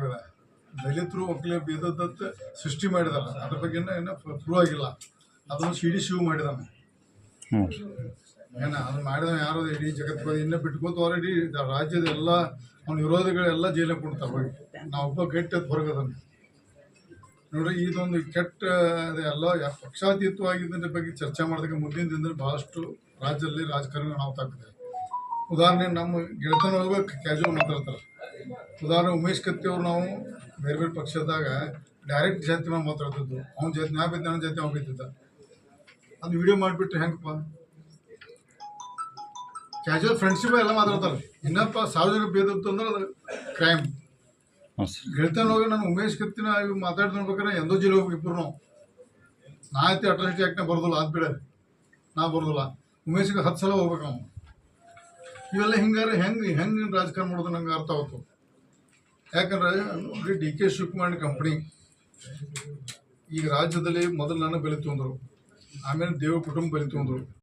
ಇದೆ ದಲಿತರು ಒಕ್ಕಲೆ ಬೇದದತ್ತ ಸೃಷ್ಟಿ ಮಾಡಿದಾರ ಅದ್ರ ಬಗ್ಗೆ ಇನ್ನೂ ಪ್ರೂವ್ ಆಗಿಲ್ಲ. ಅದನ್ನು ಸಿ ಡಿ ಶಿವ್ ಮಾಡಿದಾನೆ ಏನ ಅದು ಮಾಡಿದ ಯಾರು? ಇಡೀ ಜಗತ್ತು ಇನ್ನೂ ಬಿಟ್ಕೋತ ಇಡೀ ರಾಜ್ಯದ ಎಲ್ಲ ಅವ್ನ ವಿರೋಧಿಗಳೆಲ್ಲ ಜೈಲಿಗೆ ಕೊಡ್ತಾರೆ ಹೋಗಿ. ಒಬ್ಬ ಗಟ್ಟಿ ಹೊರಗದನ್ನು ನೋಡ್ರಿ ಇದೊಂದು ಕೆಟ್ಟ ಅದು ಎಲ್ಲ ಯಾ- ಪಕ್ಷಾತೀತವಾಗಿದ್ದರ ಬಗ್ಗೆ ಚರ್ಚೆ ಮಾಡಿದಾಗ ಮುಂದಿನ ದಿನದಲ್ಲಿ ಭಾಳಷ್ಟು ರಾಜ್ಯದಲ್ಲಿ ರಾಜಕಾರಣ ನಾವು ತಾಗ್ತದೆ ಉದಾಹರಣೆ, ನಮ್ಮ ಗೆಳೆತನೊಳಗೆ ಕ್ಯಾಶುವಲ್ ಮಾತಾಡ್ತಾರೆ ಉದಾಹರಣೆ, ಉಮೇಶ್ ಕತ್ತಿ ಅವ್ರು ನಾವು ಬೇರೆ ಬೇರೆ ಪಕ್ಷದಾಗ ಡೈರೆಕ್ಟ್ ಜಾತಿ ಮೇಲೆ ಮಾತಾಡ್ತಿದ್ದು. ಅವ್ನ ಜಾತಿ, ನಾ ಬಿದ್ದ ನನ್ನ ಜಾತಿ, ಅವ್ನು ಬಿದ್ದಿದ್ದ ಅದು ವಿಡಿಯೋ ಮಾಡಿಬಿಟ್ರೆ ಹೆಂಗಪ್ಪ? ಕ್ಯಾಶುವಲ್ ಫ್ರೆಂಡ್ಶಿಪ್ ಎಲ್ಲ ಮಾತಾಡ್ತಾರೆ. ಇನ್ನಪ್ಪ ಸಾರ್ವಜನಿಕ ಬೇದಿತ್ತು ಅಂದ್ರೆ ಅದು ಕ್ರೈಮ್ ಗೆಳೆತನ ಹೋಗಿ ನಾನು ಉಮೇಶ್ ಕತ್ತಿನ ಮಾತಾಡ್ತಿರ್ಬೇಕಾದ್ರೆ ಎಂದೋ ಜಿಲ್ಲೆ ಹೋಗಿ ಇಬ್ಬರು ನಾವು. ನಾ ಐತಿ ಅಟ್ರಾಸಿಟಿ ಆ್ಯಕ್ಟ್ನ ಬರೋದಿಲ್ಲ ಅದು ಬಿಡ. ನಾ ಬರೋದಿಲ್ಲ. ಉಮೇಶ್ಗೆ ಹತ್ತು ಸಲ ಹೋಗ್ಬೇಕು ಅವ್ನು. ಇವೆಲ್ಲ ಹಿಂಗಾರೆ ಹೆಂಗೆ ಹೆಂಗೆ ರಾಜಕಾರಣ ಮಾಡೋದು ನಂಗೆ ಅರ್ಥ ಆಯ್ತು ಯಾಕಂದ್ರೆ ಡಿ ಕೆ ಶಿವಕುಮಾರ್ ಕಂಪ್ನಿ ಈಗ ರಾಜ್ಯದಲ್ಲಿ ಮೊದಲು ನನ್ನ ಬೆಲೆ ತೊಂದರು ಆಮೇಲೆ ದೇವ ಕುಟುಂಬ ಬೆಲೆ ತೊಂದರು